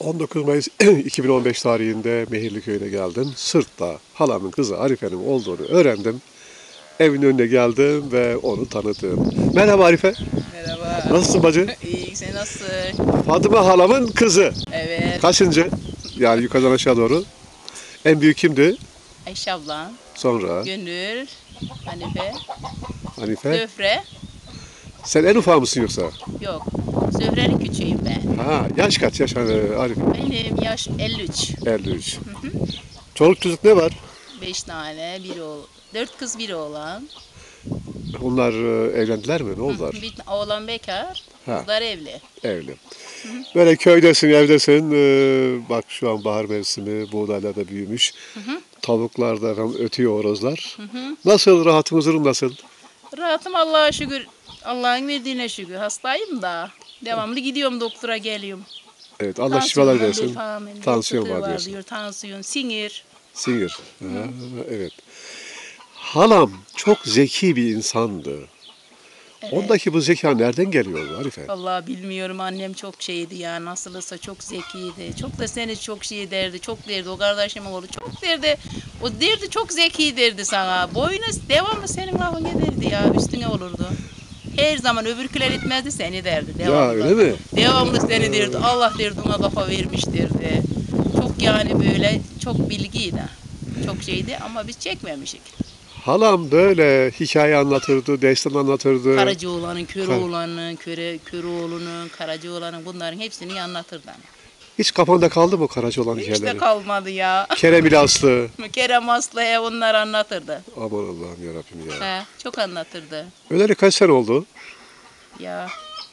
19 Mayıs 2015 tarihinde Mehirli köyüne geldim. Sırt'ta halamın kızı Arife'nin olduğunu öğrendim. Evin önüne geldim ve onu tanıdım. Merhaba Arife. Merhaba. Nasılsın bacı? İyi, sen nasılsın? Fatıma halamın kızı. Evet. Kaçıncı? Yani yukarıdan aşağı doğru. En büyük kimdi? Ayşe ablam, Sonra Gönül, Hanife, Hanife. Zöfre. Sen en ufağı mısın yoksa? Yok, Zöfre'nin küçüğüyüm ben. Ha, yaş kaç yaş hani Arife? Benim yaş 53. 53. Çoluk çocuk ne var? 5 tane, bir oğul. 4 kız, bir oğlan. Onlar e, evlendiler mi? Ne oldular? Bir oğlan bekar, Ha. kızlar evli. Evli. Böyle köydesin, evdesin. Ee, bak şu an bahar mevsimi, buğdaylar da büyümüş. Tavuklar da efendim ötüyor horozlar. Nasıl, rahatın huzurun nasıl? Rahatım Allah'a şükür. Allah'ın verdiğine şükür. Hastayım da. Devamlı gidiyorum doktora geliyorum. Evet, Allah şifalar versin. amin. Tansiyon var diyorsun. diyor, tansiyon, sinir. Sinir. Ha, evet. Halam çok zeki bir insandı. Ondaki bu zeka nereden geliyor Arife? Vallahi bilmiyorum annem çok şeydi ya nasılsa çok zekiydi. Çok da seni çok şey derdi. Çok derdi o kardeşim oğlu çok derdi. O derdi çok zeki derdi sana. Boyuna devamlı senin lafın ederdi ya üstüne olurdu. Her zaman öbürküler etmezdi seni derdi. Devamlı. Ya öyle mi? Devamlı seni derdi. Allah derdi ona kafa vermiş derdi. Çok yani böyle çok bilgiydi. Çok şeydi ama biz çekmemişik. Halam böyle hikaye anlatırdı, destan anlatırdı. Karacaoğlan'ın, Kar- Köroğlan'ın, Köre, Köroğlu'nun, Karacaoğlan'ın bunların hepsini anlatırdı. ama. Hiç kafanda kaldı mı Karaca olan Hiç de hikayeleri? kalmadı ya. Kerem ile Aslı. Kerem Aslı'ya onlar anlatırdı. Aman Allah'ım yarabbim ya. He, çok anlatırdı. Öleli kaç sene oldu? Ya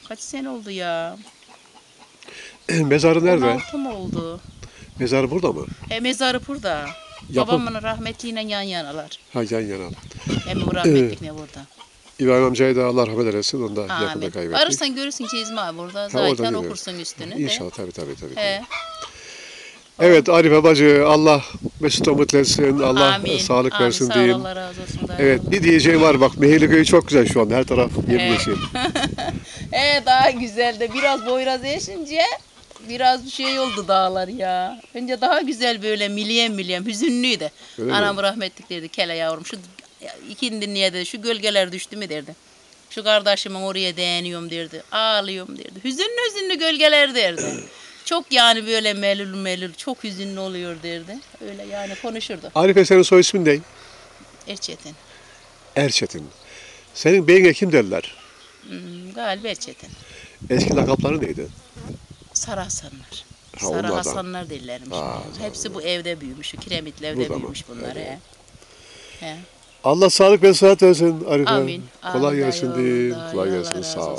kaç sene oldu ya? Mezarı nerede? 16 mı oldu? Mezarı burada mı? E mezarı burada. Yapı- Babamın rahmetliyle yan yanalar. Ha yan yana. Hem rahmetlik ne burada. İbrahim amcayı da Allah rahmet eylesin. Onu da yakında Amin. kaybettik. Varırsan görürsün Cezmi abi burada. Zaten okursun üstünü. İnşallah tabii tabii tabii. He. Evet Arife bacı Allah mesut mutlu etsin. Allah Amin. sağlık Amin. versin Sağ ol, diyeyim. Allah razı olsun. da. Evet bir diyeceğim var bak Mehirli Köyü çok güzel şu an her taraf yemyeşil. He daha güzel de biraz boyraz eşince biraz şey oldu dağlar ya. Önce daha güzel böyle milyem milyem hüzünlüydü. Öyle mi? Anam rahmetlik derdi kele yavrum şu ikindi niye dedi şu gölgeler düştü mü derdi. Şu kardeşimin oraya değiniyorum derdi. Ağlıyorum derdi. Hüzünlü hüzünlü gölgeler derdi. Çok yani böyle melul melul çok hüzünlü oluyor derdi. Öyle yani konuşurdu. Arife senin soy ismin ne? Erçetin. Erçetin. Senin beyine kim derler? Hmm, galiba Erçetin. Eski lakapları neydi? Sarı Hasanlar. Ha, Sarı onlardan. Hasanlar derlermiş. Ha, Hepsi bu evde büyümüş. Kiremitli evde Burada mı? büyümüş bunlar. Evet. He. He. Allah sağlık ve sıhhat versin Arife. Amin. Kolay Amin. gelsin diyeyim. Kolay gelsin sağ ol.